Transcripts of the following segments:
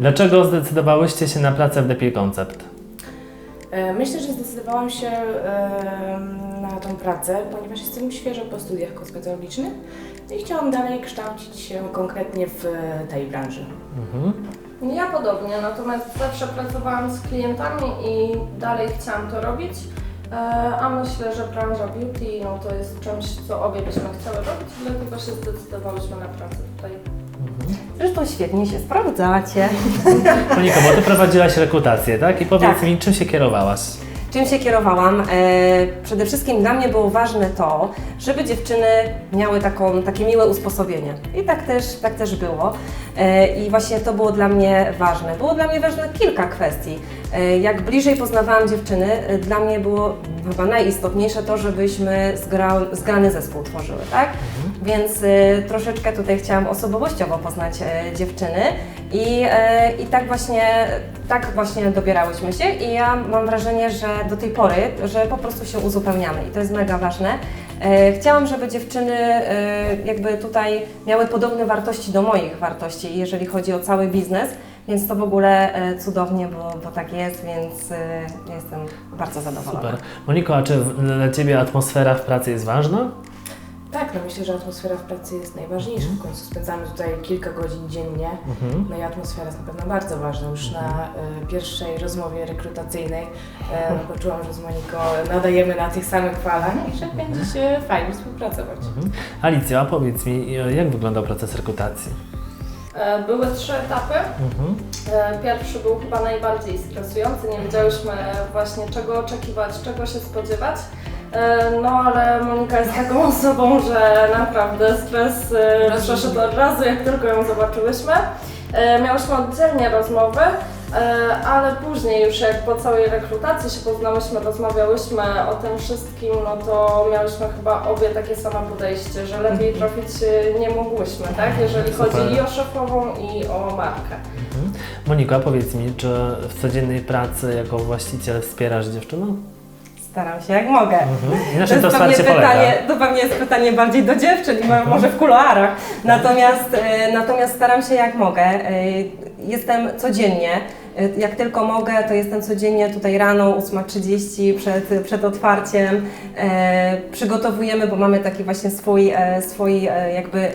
Dlaczego zdecydowałyście się na pracę w Lepiej Koncept? E, Myślę, że zdecydowałam się em, na tą pracę, ponieważ jestem świeżo po studiach kosmetologicznych i chciałam dalej kształcić się konkretnie w e, tej branży. Mhm. Ja podobnie, natomiast zawsze pracowałam z klientami i dalej chciałam to robić. E, A myślę, że branża beauty no to jest czymś, co obie byśmy chciały robić, dlatego się zdecydowałyśmy na pracę tutaj. Zresztą świetnie się sprawdzacie. Moniko, bo ty prowadziłaś rekrutację, tak? I powiedz Tak. mi, czym się kierowałaś? Czym się kierowałam? E, przede wszystkim dla mnie było ważne to, żeby dziewczyny miały taką, takie miłe usposobienie. I tak też, tak też było. E, I właśnie to było dla mnie ważne. Było dla mnie ważne kilka kwestii. E, jak bliżej poznawałam dziewczyny, dla mnie było chyba najistotniejsze to, żebyśmy zgra, zgrany zespół tworzyły, tak? Więc e, troszeczkę tutaj chciałam osobowościowo poznać e, dziewczyny i, e, i tak właśnie tak właśnie dobierałyśmy się i ja mam wrażenie, że do tej pory, że po prostu się uzupełniamy i to jest mega ważne. Chciałam, żeby dziewczyny jakby tutaj miały podobne wartości do moich wartości, jeżeli chodzi o cały biznes, więc to w ogóle cudownie, bo, bo tak jest, więc jestem bardzo zadowolona. Super. Moniko, a czy dla Ciebie atmosfera w pracy jest ważna? Tak, no myślę, że atmosfera w pracy jest najważniejsza. W końcu spędzamy tutaj kilka godzin dziennie. Mhm. No i atmosfera jest na pewno bardzo ważna. Już na e, pierwszej rozmowie rekrutacyjnej no, poczułam, że z Moniką nadajemy na tych samych falach i że będzie się fajnie współpracować. Mhm. Alicja, a powiedz mi, jak wyglądał proces rekrutacji? E, Były trzy etapy. Mhm. Pierwszy był chyba najbardziej stresujący, nie wiedziałyśmy właśnie czego oczekiwać, czego się spodziewać. E, No ale Monika jest taką osobą, że naprawdę stres e, przeszedł od razu, jak tylko ją zobaczyłyśmy. E, Miałyśmy oddzielnie rozmowy, e, ale później już jak po całej rekrutacji się poznałyśmy, rozmawiałyśmy o tym wszystkim, no to miałyśmy chyba obie takie same podejście, że lepiej trafić e, nie mogłyśmy, tak? Jeżeli Super. chodzi i o szefową i o markę. Mhm. Moniko, a powiedz mi, czy w codziennej pracy jako właściciel wspierasz dziewczynę? Staram się jak mogę. Mhm. To to pewnie pytanie, to pewnie jest pytanie bardziej do dziewczyn mo- może w kuluarach. Natomiast, e, natomiast staram się jak mogę. E, Jestem codziennie. e, Jak tylko mogę, to jestem codziennie tutaj rano, 8.30 przed, przed otwarciem. E, przygotowujemy, bo mamy taki właśnie swój, e, swój e, jakby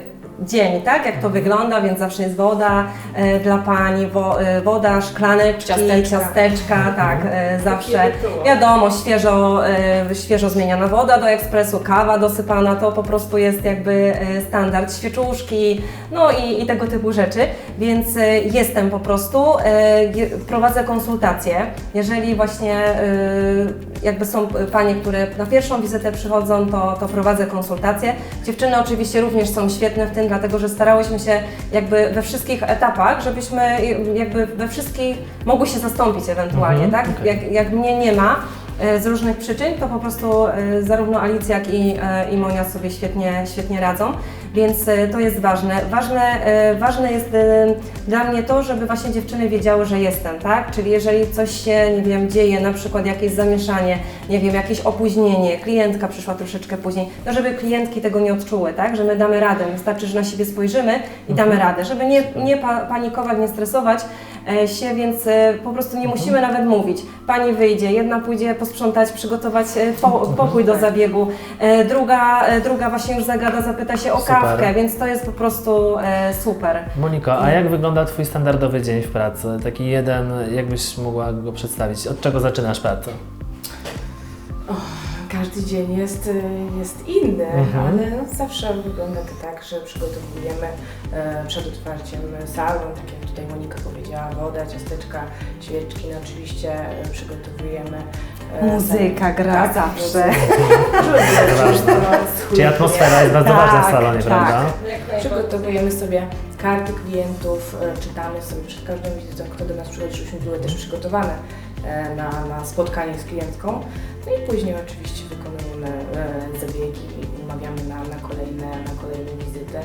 dzień, tak? Jak to wygląda, więc zawsze jest woda e, dla pani, wo, e, woda, szklaneczki, Ciasteczka. ciasteczka tak, e, zawsze. rytuał. Wiadomo, świeżo, e, świeżo zmieniana woda do ekspresu, kawa dosypana, to po prostu jest jakby e, standard, świeczuszki, no i, i tego typu rzeczy, więc e, jestem po prostu, e, je- prowadzę konsultacje, jeżeli właśnie e, jakby są panie, które na pierwszą wizytę przychodzą, to, to prowadzę konsultacje. Dziewczyny oczywiście również są świetne w tym, dlatego że starałyśmy się jakby we wszystkich etapach, żebyśmy jakby we wszystkich mogły się zastąpić ewentualnie, Mhm, tak? okej. Jak, jak mnie nie ma z różnych przyczyn, to po prostu e, zarówno Alicja, jak i, e, i Monia sobie świetnie, świetnie radzą, więc e, to jest ważne. Ważne, e, ważne jest e, dla mnie to, żeby właśnie dziewczyny wiedziały, że jestem, tak? Czyli jeżeli coś się, nie wiem, dzieje, na przykład jakieś zamieszanie, nie wiem, jakieś opóźnienie, klientka przyszła troszeczkę później, no żeby klientki tego nie odczuły, tak? Że my damy radę, wystarczy, że na siebie spojrzymy i damy radę, żeby nie, nie pa, panikować, nie stresować e, się, więc e, po prostu nie musimy nawet mówić. Pani wyjdzie, jedna pójdzie posprzątać, przygotować e, po, pokój do zabiegu, e, druga, e, druga właśnie już zagada, zapyta się o Super. kawkę, więc to jest po prostu e, super. Moniko, a jak wygląda Twój standardowy dzień w pracy? Taki jeden, jakbyś mogła go przedstawić? Od czego zaczynasz pracę? Każdy dzień jest, y, jest inny, Mhm. ale no zawsze wygląda to tak, że przygotowujemy e, przed otwarciem salon, tak jak tutaj Monika powiedziała, woda, ciasteczka, świeczki, no oczywiście e, przygotowujemy e, Muzyka salon. gra Tak, zawsze. Czyli atmosfera jest bardzo Tak, ważna w salonie, tak. prawda? Przygotowujemy sobie karty klientów, e, czytamy sobie przed każdą wizytą, kto do nas przychodzi, żebyśmy były też przygotowane e, na, na spotkanie z klientką. No i później oczywiście wykonujemy e, zabiegi i umawiamy na, na, kolejne, na kolejne wizyty.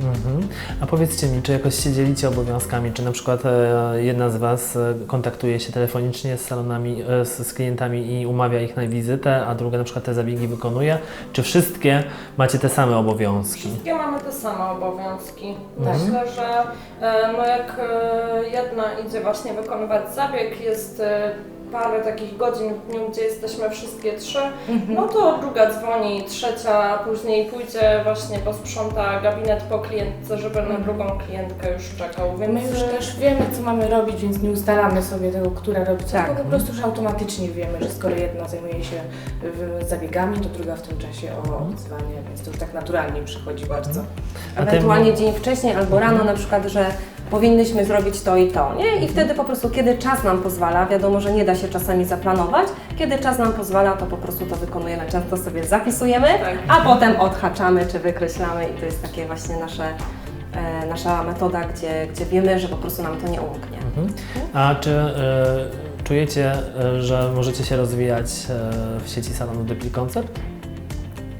Mhm. A powiedzcie mi, czy jakoś się dzielicie obowiązkami, czy na przykład e, jedna z Was e, kontaktuje się telefonicznie z salonami, e, z, z klientami i umawia ich na wizytę, a druga na przykład te zabiegi wykonuje, czy wszystkie macie te same obowiązki? Wszystkie mamy te same obowiązki. Mhm. Myślę, że e, no jak e, jedna idzie właśnie wykonywać zabieg, jest e, parę takich godzin w dniu, gdzie jesteśmy wszystkie trzy, no to druga dzwoni, trzecia później pójdzie właśnie posprząta gabinet po klientce, żeby na drugą klientkę już czekał, więc My już też wiemy, co mamy robić, więc nie ustalamy sobie tego, która robi co, Tak. tylko po prostu już automatycznie wiemy, że skoro jedna zajmuje się zabiegami, to druga w tym czasie o odzywanie, więc to już tak naturalnie przychodzi bardzo. A ty- Ewentualnie dzień wcześniej albo rano na przykład, że powinnyśmy zrobić to i to, nie? I wtedy po prostu, kiedy czas nam pozwala, wiadomo, że nie da się czasami zaplanować, kiedy czas nam pozwala, to po prostu to wykonujemy. Często sobie zapisujemy, Tak. a potem odhaczamy czy wykreślamy i to jest takie właśnie nasze, e, nasza metoda, gdzie, gdzie wiemy, że po prostu nam to nie umknie. Mhm. A czy e, czujecie, e, że możecie się rozwijać e, w sieci salonów Depil Concept?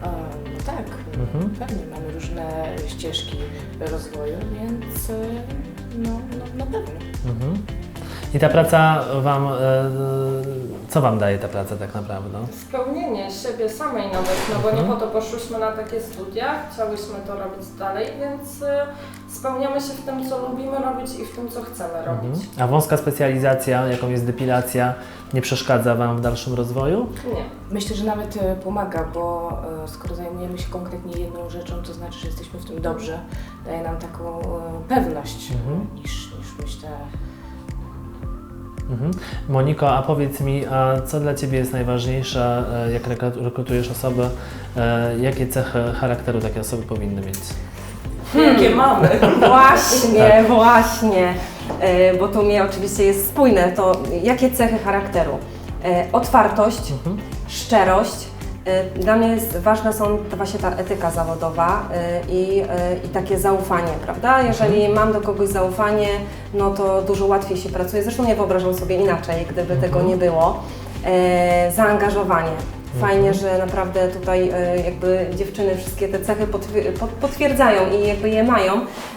A, no tak, Mhm. pewnie mamy różne ścieżki rozwoju, więc e, no, no pewno. Mhm. I ta praca Wam, e, co Wam daje ta praca tak naprawdę? spełnienie siebie samej nawet, no bo nie Mhm. po to poszłyśmy na takie studia, chciałyśmy to robić dalej, więc y, spełniamy się w tym, co lubimy robić i w tym, co chcemy robić. Mhm. A wąska specjalizacja, jaką jest depilacja, nie przeszkadza Wam w dalszym rozwoju? Nie. Myślę, że nawet e, pomaga, bo e, skoro zajmujemy się konkretnie jedną rzeczą, to znaczy, że jesteśmy w tym dobrzy, daje nam taką e, pewność Mhm. niż, niż myślę Mhm. Moniko, a powiedz mi, a co dla Ciebie jest najważniejsze, e, jak rekru- rekrutujesz osoby, e, jakie cechy charakteru takie osoby powinny mieć? Jakie mamy? Właśnie, właśnie, E, bo tu mnie oczywiście jest spójne, to jakie cechy charakteru? Otwartość, Mhm. szczerość. E, Dla mnie jest, ważne są właśnie ta etyka zawodowa e, i, e, i takie zaufanie, prawda? Jeżeli mam do kogoś zaufanie, no to dużo łatwiej się pracuje. Zresztą nie wyobrażam sobie inaczej, gdyby tego nie było. E, Zaangażowanie. Fajnie, że naprawdę tutaj e, jakby dziewczyny wszystkie te cechy potwier- pot- potwierdzają i jakby je mają,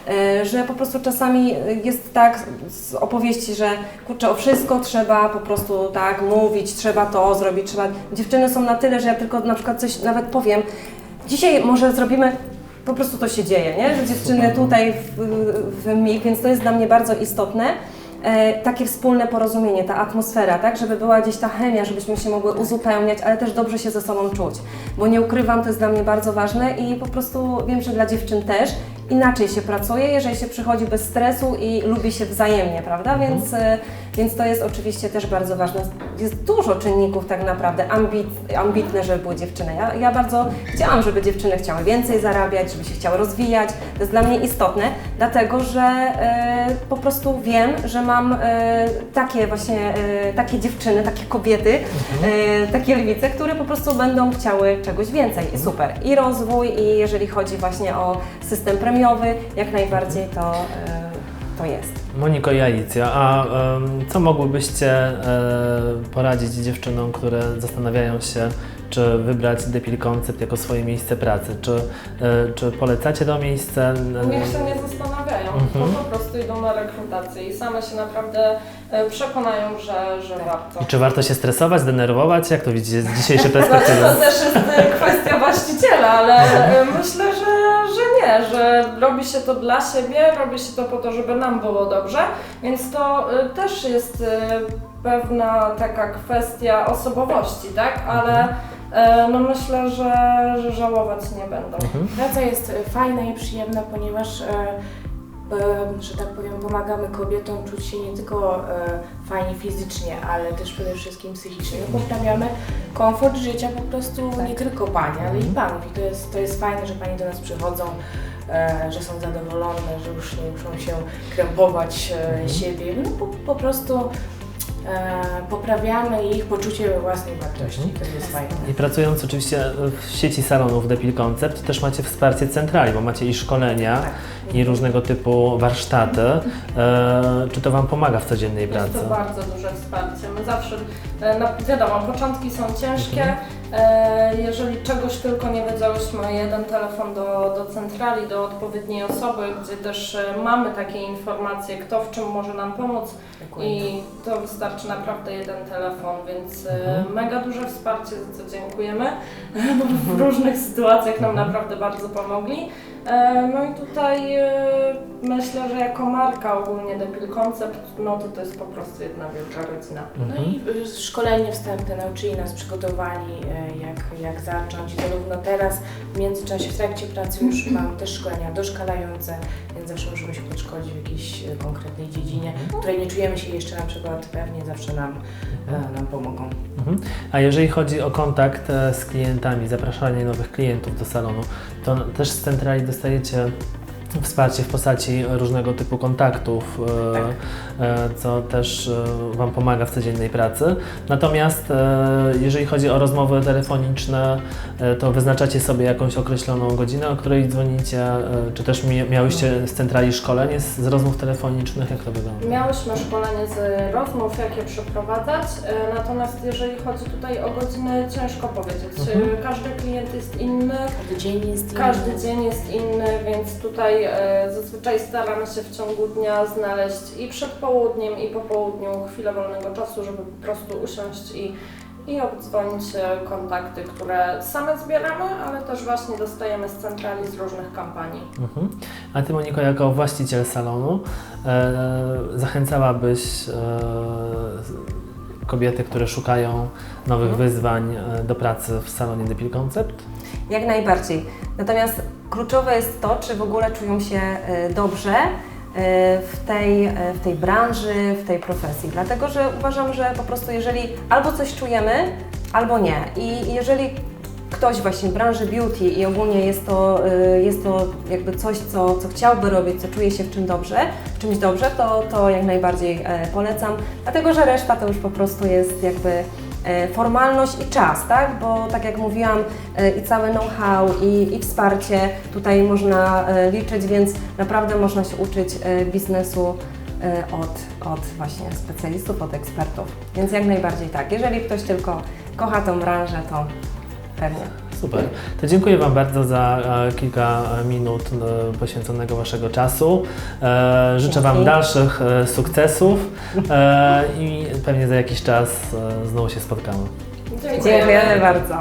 e, że po prostu czasami jest tak z opowieści, że kurczę, o wszystko trzeba po prostu tak mówić, trzeba to zrobić, trzeba... Dziewczyny są na tyle, że ja tylko na przykład coś nawet powiem, dzisiaj może zrobimy, po prostu to się dzieje, nie? Że dziewczyny tutaj w, w mig, więc to jest dla mnie bardzo istotne. E, takie wspólne porozumienie, ta atmosfera, tak, żeby była gdzieś ta chemia, żebyśmy się mogły uzupełniać, ale też dobrze się ze sobą czuć, bo nie ukrywam, to jest dla mnie bardzo ważne i po prostu wiem, że dla dziewczyn też inaczej się pracuje, jeżeli się przychodzi bez stresu i lubi się wzajemnie, prawda, więc, e, więc to jest oczywiście też bardzo ważne. Jest dużo czynników tak naprawdę ambit, ambitne, żeby były dziewczyny. Ja, ja bardzo chciałam, żeby dziewczyny chciały więcej zarabiać, żeby się chciały rozwijać, to jest dla mnie istotne, dlatego, że e, po prostu wiem, że mam e, takie właśnie, e, takie dziewczyny, takie kobiety, e, takie lwice, które po prostu będą chciały czegoś więcej i super. I rozwój, i jeżeli chodzi właśnie o system premiowy, jak najbardziej to, e, to jest. Moniko i Alicja, a em, co mogłybyście e, poradzić dziewczynom, które zastanawiają się, czy wybrać Depil Concept jako swoje miejsce pracy? Czy, e, czy polecacie to miejsce? Niech się nie zastanawiają, bo po prostu idą na rekrutację i same się naprawdę e, przekonają, że, że warto. I czy warto się stresować, denerwować? Jak to widzicie z dzisiejszej perspektywy? to też jest e, kwestia właściciela, ale e, myślę, że, że nie, że robi się to dla siebie, robi się to po to, żeby nam było dobrze, więc to e, też jest e, pewna taka kwestia osobowości, tak? Ale e, no myślę, że, że żałować nie będą. Praca jest fajna i przyjemna, ponieważ, że tak powiem, pomagamy kobietom czuć się nie tylko e, fajnie fizycznie, ale też przede wszystkim psychicznie. Poprawiamy komfort życia po prostu nie tylko pani, ale i panów. I to jest, to jest fajne, że pani do nas przychodzą, e, że są zadowolone, że już nie muszą się krępować e, siebie. No po, po prostu poprawiamy ich poczucie własnej wartości. To jest fajne. I pracując oczywiście w sieci salonów Depil Concept, też macie wsparcie centrali, bo macie i szkolenia, i różnego typu warsztaty. E, czy to Wam pomaga w codziennej pracy? Jest to bardzo duże wsparcie. My zawsze, e, no, wiadomo, początki są ciężkie, E, Jeżeli czegoś tylko nie wiedziałyśmy, jeden telefon do, do centrali, do odpowiedniej osoby, gdzie też e, mamy takie informacje, kto w czym może nam pomóc i to wystarczy naprawdę jeden telefon, więc e, Mhm. mega duże wsparcie, za co dziękujemy, bo w różnych sytuacjach nam Mhm. naprawdę bardzo pomogli. E, No i tutaj e, myślę, że jako marka ogólnie Debil Concept, no to to jest po prostu jedna wielka rodzina. No i y, szkolenie wstępne nauczyli nas, przygotowali y, jak, jak zacząć. I zarówno teraz, w międzyczasie, w trakcie pracy już mam też szkolenia doszkalające, więc zawsze możemy się podszkolić w jakiejś y, konkretnej dziedzinie, w której nie czujemy się jeszcze na przykład pewnie, zawsze nam, e, nam pomogą. Mhm. A jeżeli chodzi o kontakt e, z klientami, zapraszanie nowych klientów do salonu, to też z centrali dostajecie wsparcie w postaci różnego typu kontaktów, e, Tak. e, co też e, Wam pomaga w codziennej pracy. Natomiast jeżeli chodzi o rozmowy telefoniczne, to wyznaczacie sobie jakąś określoną godzinę, o której dzwonicie, czy też mi- miałyście z centrali szkolenie z, rozmów telefonicznych, jak to wygląda? Miałyśmy szkolenie z rozmów, jak je przeprowadzać, natomiast jeżeli chodzi tutaj o godziny, ciężko powiedzieć. Mhm. Każdy klient jest inny, Każdy dzień jest inny. każdy dzień jest inny, więc tutaj e, zazwyczaj staramy się w ciągu dnia znaleźć i przed południem, i po południu chwilę wolnego czasu, żeby po prostu usiąść i, i obdzwonić e, kontakty, które same zbieramy, ale też właśnie dostajemy z centrali z różnych kampanii. Mhm. A Ty, Moniko, jako właściciel salonu, e, zachęcałabyś e, kobiety, które szukają nowych Mhm. wyzwań e, do pracy w salonie Depil Concept? Jak najbardziej. Natomiast kluczowe jest to, czy w ogóle czują się e, dobrze e, w tej, e, w tej branży, w tej profesji. Dlatego, że uważam, że po prostu jeżeli albo coś czujemy, albo nie. I jeżeli ktoś właśnie w branży beauty i ogólnie jest to, jest to jakby coś, co, co chciałby robić, co czuje się w czym dobrze, w czymś dobrze, to, to jak najbardziej polecam. Dlatego, że reszta to już po prostu jest jakby formalność i czas, tak? Bo tak jak mówiłam, e, i całe know-how, i, i wsparcie tutaj można e, liczyć, więc naprawdę można się uczyć e, biznesu e, od, od właśnie specjalistów, od ekspertów. Więc jak najbardziej tak. Jeżeli ktoś tylko kocha tą branżę, to pewnie. Super. To dziękuję Wam bardzo za e, kilka minut e, poświęconego Waszego czasu. E, życzę Wam dalszych e, sukcesów e, i pewnie za jakiś czas e, znowu się spotkamy. Dziękujemy bardzo.